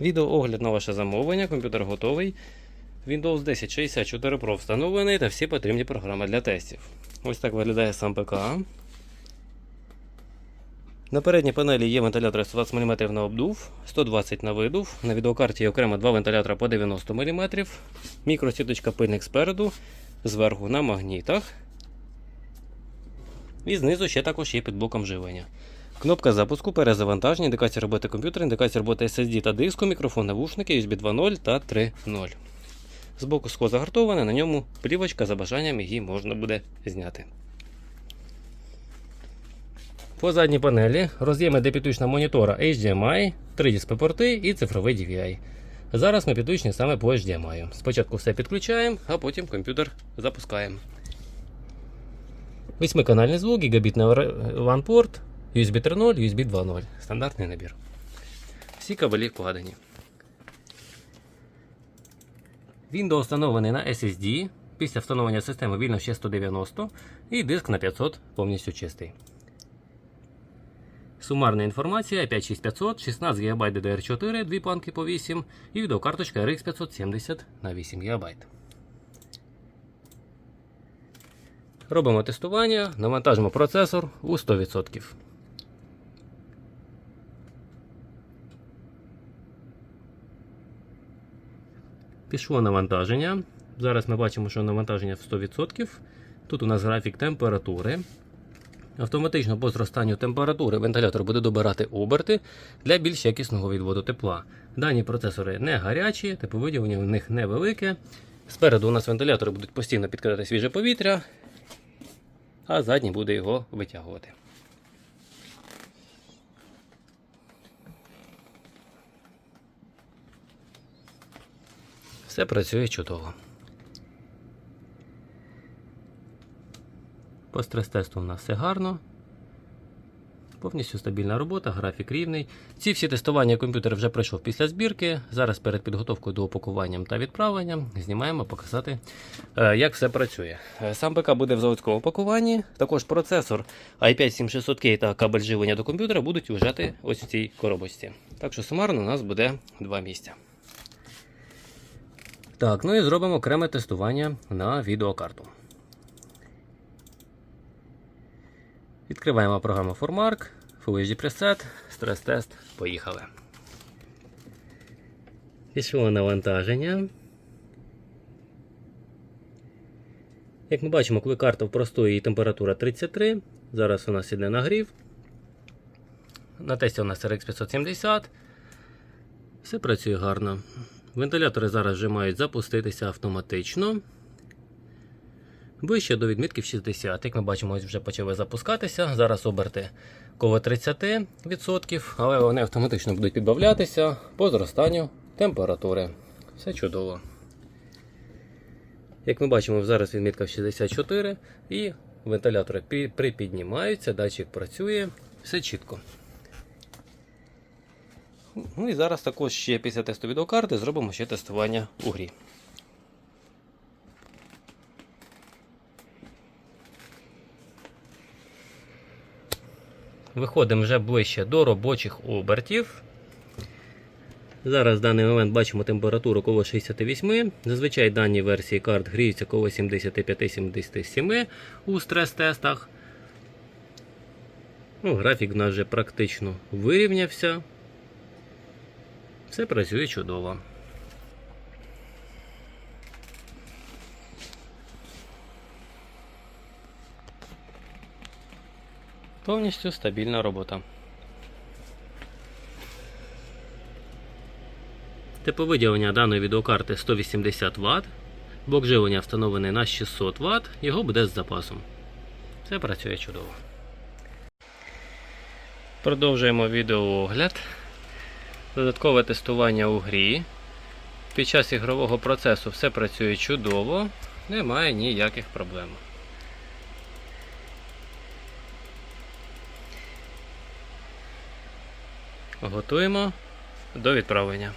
Відеоогляд на ваше замовлення, комп'ютер готовий. Windows 10 64 Pro встановлений та всі потрібні програми для тестів. Ось так виглядає сам ПК. На передній панелі є вентилятор 120 мм на обдув, 120 на видув. На відеокарті є окремо два вентилятора по 90 мм, мікросіточка пильник спереду, зверху на магнітах. І знизу ще також є під блоком живлення. Кнопка запуску, перезавантаження, індикація роботи комп'ютера, індикація роботи SSD та диску, мікрофон, навушники, USB 2.0 та 3.0. Збоку скло загартоване, на ньому плівочка за бажанням її можна буде зняти. По задній панелі роз'єми для підключення монітора HDMI, 3 дисплей-порти і цифровий DVI. Зараз ми підключені саме по HDMI. Спочатку все підключаємо, а потім комп'ютер запускаємо. Восьмиканальний звук, гігабітний LAN порт, USB 3.0, USB 2.0. Стандартний набір. Всі кабелі вкладені. Windows встановлений на SSD. Після встановлення системи вільно ще 190 і диск на 500 повністю чистий. Сумарна інформація 56500, 16 ГБ DDR4, дві планки по 8 і відеокарточка RX 570 на 8 ГБ. Робимо тестування, навантажимо процесор у 100%. Пішло навантаження. Зараз ми бачимо, що навантаження в 100%. Тут у нас графік температури. Автоматично по зростанню температури вентилятор буде добирати оберти для більш якісного відводу тепла. Дані процесори не гарячі, тепловиділення в них невелике. Спереду у нас вентилятори будуть постійно підкидати свіже повітря, а задній буде його витягувати. Все працює чудово. По стрес-тесту у нас все гарно. Повністю стабільна робота, графік рівний. Ці всі тестування комп'ютер вже пройшов після збірки. Зараз перед підготовкою до опакуванням та відправленням знімаємо показати, е, як все працює. Е, Сам ПК буде в заводському опакуванні. Також процесор i5-7600K та кабель живлення до комп'ютера будуть лежати ось у цій коробочці. Так що сумарно у нас буде два місця. Так, ну і зробимо окреме тестування на відеокарту. Відкриваємо програму ForMark, Full Preset, стрес-тест. Поїхали. Пішло навантаження. Як ми бачимо, коли карта в простої її температура 33. Зараз у нас іде нагрів. На тесті у нас RX 570. Все працює гарно. Вентилятори зараз вже мають запуститися автоматично. Вище до відмітки в 60. Як ми бачимо, ось вже почали запускатися. Зараз оберти коло 30%, але вони автоматично будуть підбавлятися по зростанню температури. Все чудово. Як ми бачимо, зараз відмітка 64 і вентилятори припіднімаються, датчик працює, все чітко. Ну і зараз також ще після тесту відеокарти зробимо ще тестування у грі. Виходимо вже ближче до робочих обертів. Зараз в даний момент бачимо температуру коло 68. Зазвичай дані версії карт гріються коло 75-77 у стрес-тестах. Ну, Графік в нас вже практично вирівнявся. Все працює чудово. Повністю стабільна робота. Тепловиділення даної відеокарти 180 Вт. Блок живлення встановлений на 600 Вт, його буде з запасом. Це працює чудово. Продовжуємо відеоогляд. Додаткове тестування у грі. Під час ігрового процесу все працює чудово, немає ніяких проблем. Готуємо до відправлення.